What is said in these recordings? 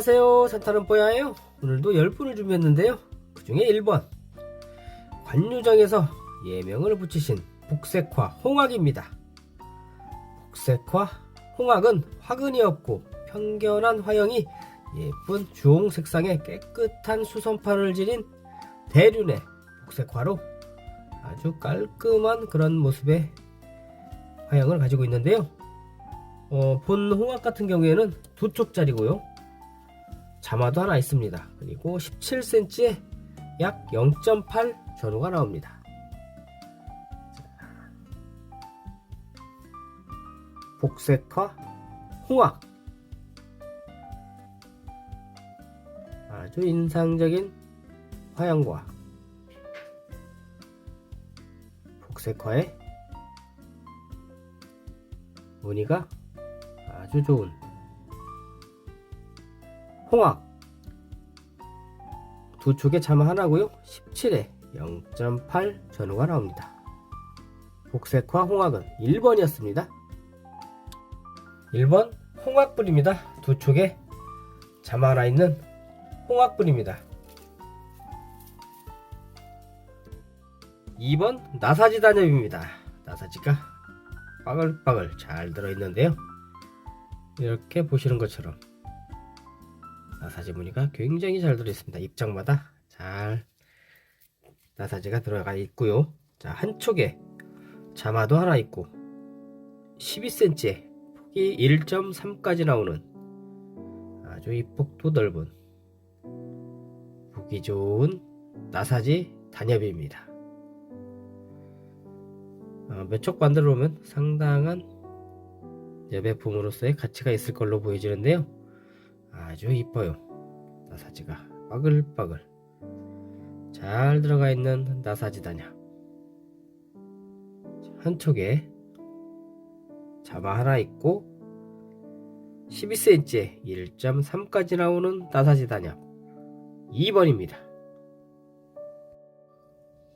안녕하세요. 산타는 뽀야예요. 오늘도 10분을 준비했는데요. 그 중에 1번. 관유정에서 예명을 붙이신 복색화 홍학입니다. 복색화 홍학은 화근이 없고 평견한 화형이 예쁜 주홍 색상의 깨끗한 수선판을 지닌 대륜의 복색화로 아주 깔끔한 그런 모습의 화형을 가지고 있는데요. 어, 본 홍학 같은 경우에는 두 쪽짜리고요 자마도 하나 있습니다. 그리고 17cm에 약 0.8 전후가 나옵니다. 복색화 홍학 아주 인상적인 화양과 복색화의 무늬가 아주 좋은 홍학 두 축에 자마 하나고요. 17에 0.8 전후가 나옵니다. 복색화 홍학은 1번이었습니다. 1번 홍학불입니다. 두 축에 자마 하나 있는 홍학불입니다. 2번 나사지 단엽입니다. 나사지가 빠글빠글 잘 들어있는데요. 이렇게 보시는 것처럼 나사지 무늬가 굉장히 잘 들어있습니다. 입장마다 잘 나사지가 들어가 있고요. 자 한쪽에 자마도 하나 있고 12cm에 폭이 1.3까지 나오는 아주 이 폭도 넓은 보기 좋은 나사지 단엽입니다. 어, 몇쪽 만들어 오면 상당한 여배품으로서의 가치가 있을 걸로 보여지는데요. 아주 이뻐요. 나사지가 빠글빠글 잘 들어가 있는 나사지 다냐. 한쪽에 자마 하나 있고 12cm에 1.3까지 나오는 나사지 다냐. 2번입니다.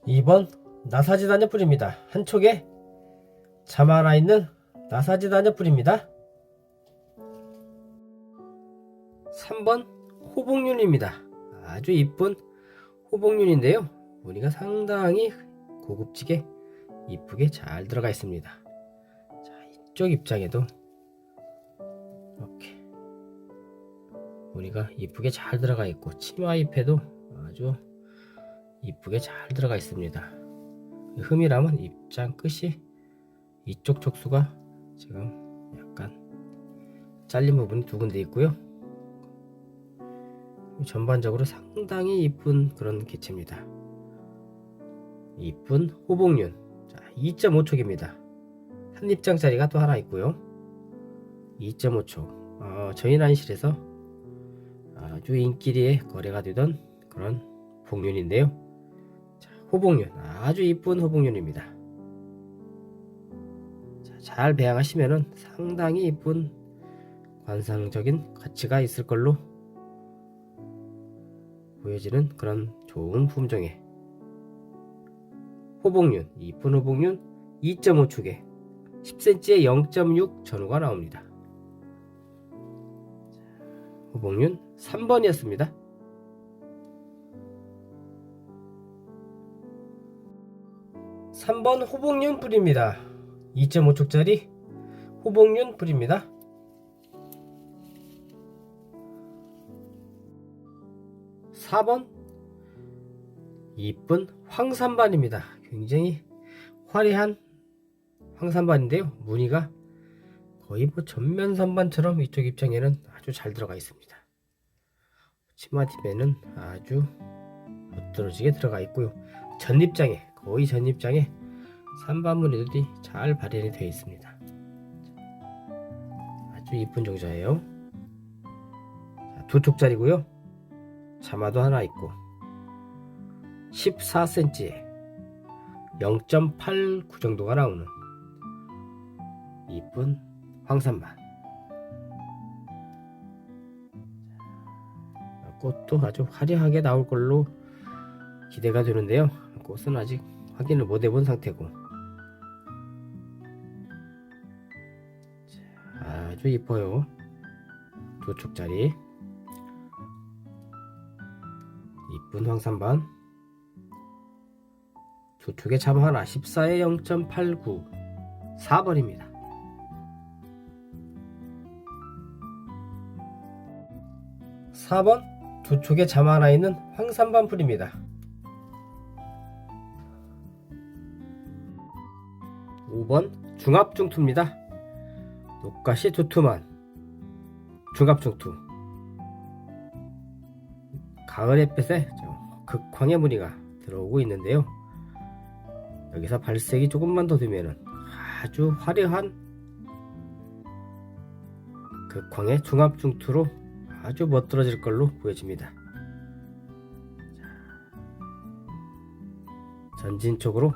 2번 나사지 다냐 뿌립니다. 한쪽에 자마 하나 있는 나사지 다냐 뿌립니다. 3번 호복륜입니다. 아주 이쁜 호복륜인데요. 무늬가 상당히 고급지게 이쁘게 잘 들어가 있습니다. 자, 이쪽 입장에도 이렇게 무늬가 이쁘게 잘 들어가 있고 치마 잎에도 아주 이쁘게 잘 들어가 있습니다. 흠이라면 입장 끝이 이쪽 촉수가 지금 약간 잘린 부분이 두 군데 있고요. 전반적으로 상당히 이쁜 그런 개체입니다. 이쁜 호복륜 자, 2.5촉입니다. 한 입장짜리가 또 하나 있고요. 2.5촉 어, 저희 난실에서 아주 인기리에 거래가 되던 그런 복륜인데요. 자, 호복륜 아주 이쁜 호복륜입니다. 자, 잘 배양하시면 상당히 이쁜 관상적인 가치가 있을 걸로 보여지는 그런 좋은 품종의 호복륜, 이쁜 호복륜 2.5축에 10cm에 0.6 전후가 나옵니다. 호복륜 3번이었습니다. (3번) 호복륜 뿌리입니다 (2.5축짜리) 호복륜 뿌리입니다 4번 이쁜 황산반입니다. 굉장히 화려한 황산반인데요. 무늬가 거의 뭐 전면 선반처럼 이쪽 입장에는 아주 잘 들어가 있습니다. 치마집에는 아주 멋들어지게 들어가 있고요. 전입장에 거의 전입장에 산반 무늬들이 잘 발현이 되어 있습니다. 아주 이쁜 종자예요. 두 촉짜리고요. 자마도 하나 있고 14cm에 0.89 정도가 나오는 이쁜 황산반 꽃도 아주 화려하게 나올 걸로 기대가 되는데요. 꽃은 아직 확인을 못 해본 상태고. 아주 이뻐요. 두 축짜리 이쁜 황산반 두 촉에 참 하나 14에 0.89 4번입니다. 4번 두 촉에 잠 하나 있는 황산반 풀입니다. 5번 중합중투입니다. 녹가시 두툼한 중합중투 가을 햇볕에 저 극황의 무늬가 들어오고 있는데요. 여기서 발색이 조금만 더 되면은 아주 화려한 극황의 중합중투로 아주 멋들어질 걸로 보여집니다. 전진 쪽으로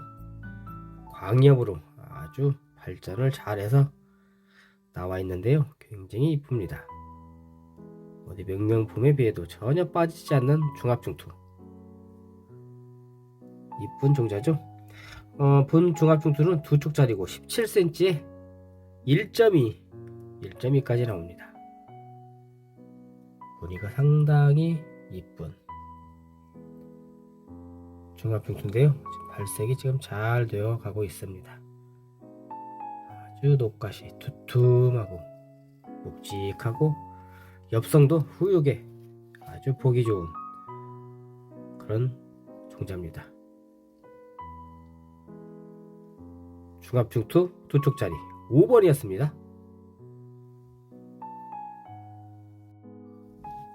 광엽으로 아주 발전을 잘해서 나와 있는데요. 굉장히 이쁩니다. 어디 명명품에 비해도 전혀 빠지지 않는 중합중투. 이쁜 종자죠? 어, 본 중합중투는 두 쪽짜리고 17cm에 1.2, 1.2까지 나옵니다. 무늬가 상당히 이쁜 중합중투인데요. 발색이 지금 잘 되어 가고 있습니다. 아주 녹가시 두툼하고 묵직하고 엽성도 후육에 아주 보기 좋은 그런 종자입니다. 중합중투 두 쪽짜리 5번이었습니다.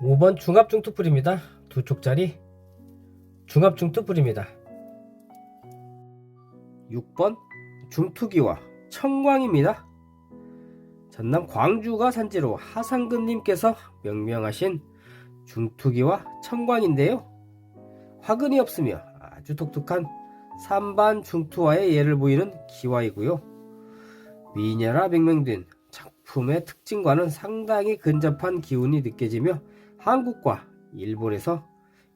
5번 중합중투풀입니다. 두 쪽짜리 중합중투풀입니다. 6번 중투기와 청광입니다. 전남 광주가 산지로 하상근님께서 명명하신 중투기와 청광인데요. 화근이 없으며 아주 독특한 삼반 중투와의 예를 보이는 기와이고요. 미녀라 명명된 작품의 특징과는 상당히 근접한 기운이 느껴지며 한국과 일본에서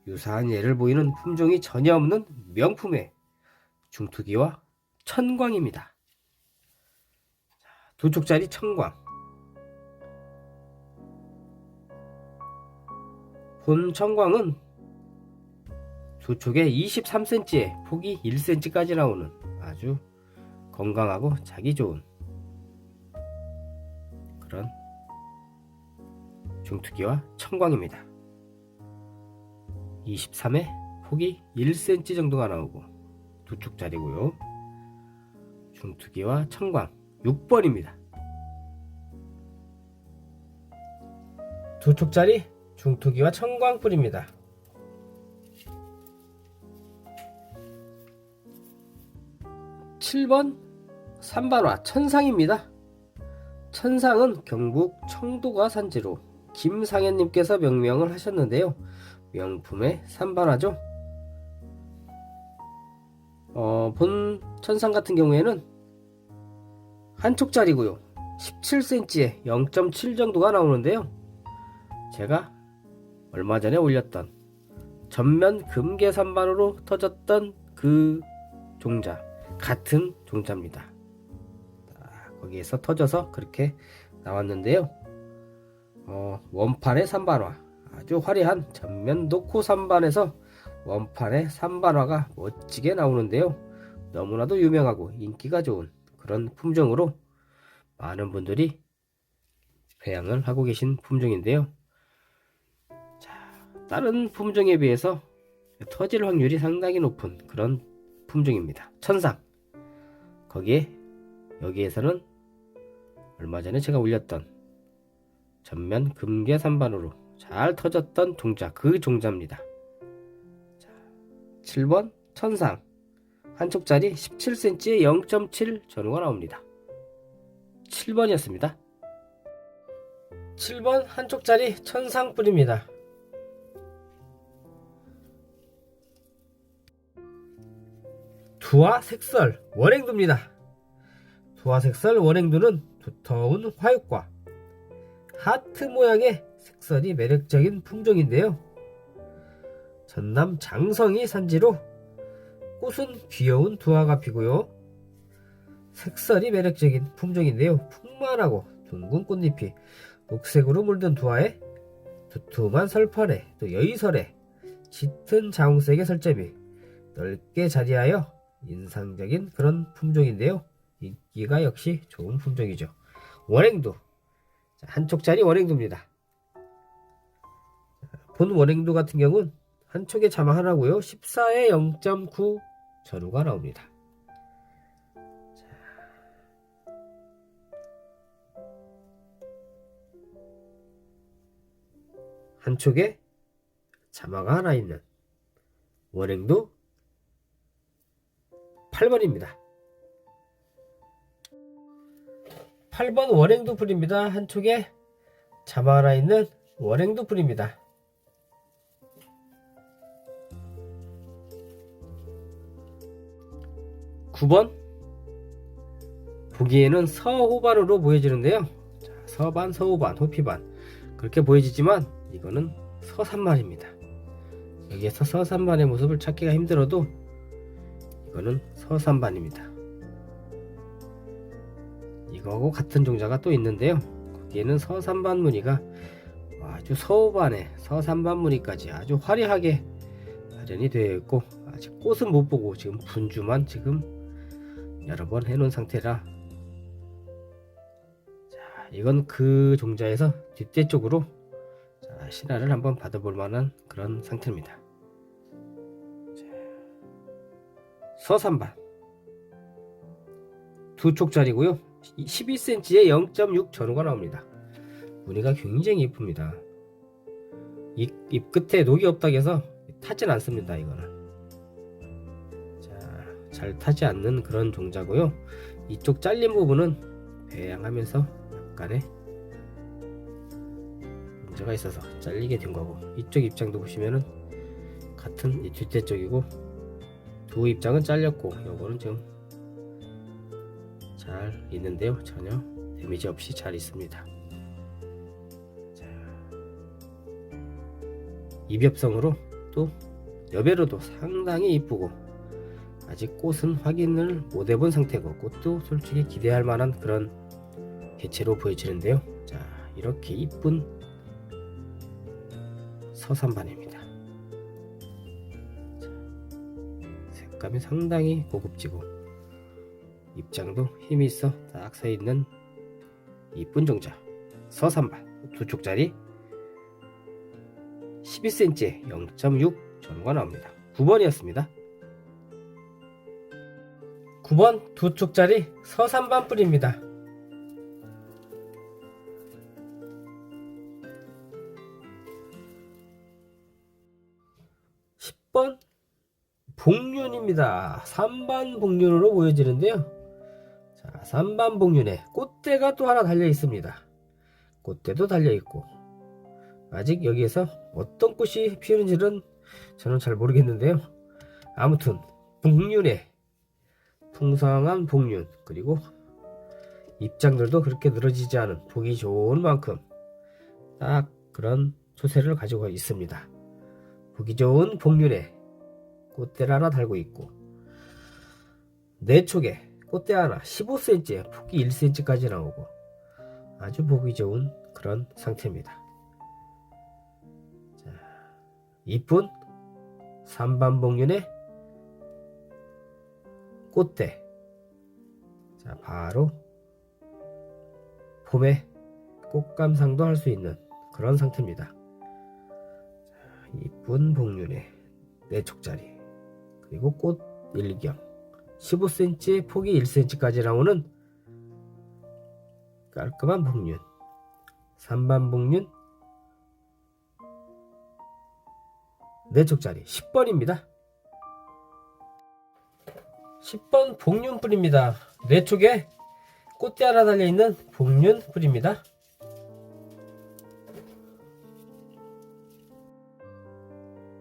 유사한 예를 보이는 품종이 전혀 없는 명품의 중투기와 천광입니다. 두 쪽짜리 청광. 본 청광은 두 촉에 23cm에 폭이 1cm까지 나오는 아주 건강하고 자기 좋은 그런 중투기와 청광입니다. 23에 폭이 1cm 정도가 나오고 두 쪽짜리고요. 중투기와 청광 6번입니다. 두 촉짜리 중투기와 청광뿔입니다. (7번) 삼반화 천상입니다. 천상은 경북 청도가 산지로 김상현님께서 명명을 하셨는데요. 명품의 삼반화죠. 어, 본 천상 같은 경우에는 한쪽짜리고요. 17cm에 0.7 정도가 나오는데요. 제가 얼마 전에 올렸던 전면 금계 산반으로 터졌던 그 종자 같은 종자입니다. 거기에서 터져서 그렇게 나왔는데요. 어, 원판의 산반화 아주 화려한 전면 녹호 산반에서 원판의 산반화가 멋지게 나오는데요. 너무나도 유명하고 인기가 좋은 그런 품종으로 많은 분들이 배양을 하고 계신 품종인데요. 자, 다른 품종에 비해서 터질 확률이 상당히 높은 그런 품종입니다. 천상. 거기에 여기에서는 얼마 전에 제가 올렸던 전면 금계 산반으로 잘 터졌던 종자 그 종자입니다. 자, 7번 천상 한쪽짜리 17cm에 0.7 전후가 나옵니다. 7번이었습니다. 7번 한쪽짜리 천상뿔입니다. 두화 색설 원행두입니다. 두화 색설 원행두는 두터운 화육과 하트 모양의 색설이 매력적인 품종인데요. 전남 장성이 산지로 꽃은 귀여운 두화가 피고요. 색설이 매력적인 품종인데요. 풍만하고 둥근 꽃잎이 녹색으로 물든 두화에 두툼한 설판에 또 여의설에 짙은 자홍색의 설점이 넓게 자리하여 인상적인 그런 품종인데요. 인기가 역시 좋은 품종이죠. 원행도 자, 한쪽짜리 원행도입니다. 자, 본 원행도 같은 경우는 한쪽에 자마 하나고요. 14에 0.9 전후가 나옵니다. 한쪽에 자마가 하나 있는 원행도 8번입니다. 8번 원행도 풀입니다. 한쪽에 자마 하나 있는 원행도 풀입니다. 구번 보기에는 서호반으로 보여지는데요. 자, 서반, 서호반, 호피반 그렇게 보여지지만 이거는 서산반입니다. 여기에서 서산반의 모습을 찾기가 힘들어도 이거는 서산반입니다. 이거하고 같은 종자가 또 있는데요. 거기에는 서산반 무늬가 아주 서호반에 서산반 무늬까지 아주 화려하게 발현이 되어 있고 아직 꽃은 못 보고 지금 분주만 지금 여러 번 해놓은 상태라 자 이건 그 종자에서 뒷대 쪽으로 자, 신화를 한번 받아볼 만한 그런 상태입니다. 자, 서산반 두 쪽짜리고요. 12cm에 0.6 전후가 나옵니다. 무늬가 굉장히 이쁩니다. 이, 잎 끝에 녹이 없다고 해서 타진 않습니다. 이거는 자, 잘 타지 않는 그런 종자고요. 이쪽 잘린 부분은 배양하면서 약간의 문제가 있어서 잘리게 된 거고 이쪽 입장도 보시면은 같은 이 뒷대 쪽이고 두 입장은 잘렸고 요거는 지금 잘 있는데요 전혀 데미지 없이 잘 있습니다 자, 입엽성으로 또 여배로도 상당히 이쁘고 아직 꽃은 확인을 못 해본 상태고 꽃도 솔직히 기대할 만한 그런 개체로 보여지는데요 자 이렇게 이쁜 서산반입니다 자, 색감이 상당히 고급지고 입장도 힘이 있어 딱 서 있는 이쁜 종자 서산반 두 쪽짜리 12cm에 0.6 전후가 나옵니다. 9번이었습니다. 9번 두 쪽짜리 서산반 뿌리입니다. (10번) 복륜입니다. 3반 복륜으로 보여지는데요. 자, 3반 복륜에 꽃대가 또 하나 달려 있습니다. 꽃대도 달려 있고 아직 여기에서 어떤 꽃이 피우는지는 저는 잘 모르겠는데요. 아무튼 복륜에 풍성한 복륜 그리고 입장들도 그렇게 늘어지지 않은 보기 좋은 만큼 딱 그런 초세를 가지고 있습니다. 보기 좋은 복륜에 꽃대를 하나 달고 있고 내 쪽에 꽃대 하나 15cm 폭이 1cm까지 나오고 아주 보기 좋은 그런 상태입니다. 자, 이쁜 삼반복륜의 꽃대 자 바로 봄에 꽃감상도 할 수 있는 그런 상태입니다. 자, 이쁜 복륜의 네 촉짜리 그리고 꽃 일경 15cm 폭이 1cm까지 나오는 깔끔한 복륜 3반 복륜 4촉짜리 10번입니다 10번 복륜 뿌리입니다. 4촉에 꽃대 하나 달려있는 복륜 뿌리입니다.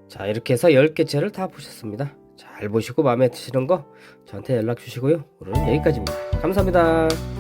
자 이렇게 해서 10개째를 다 보셨습니다. 잘 보시고 마음에 드시는 거 저한테 연락 주시고요. 오늘은 여기까지입니다. 감사합니다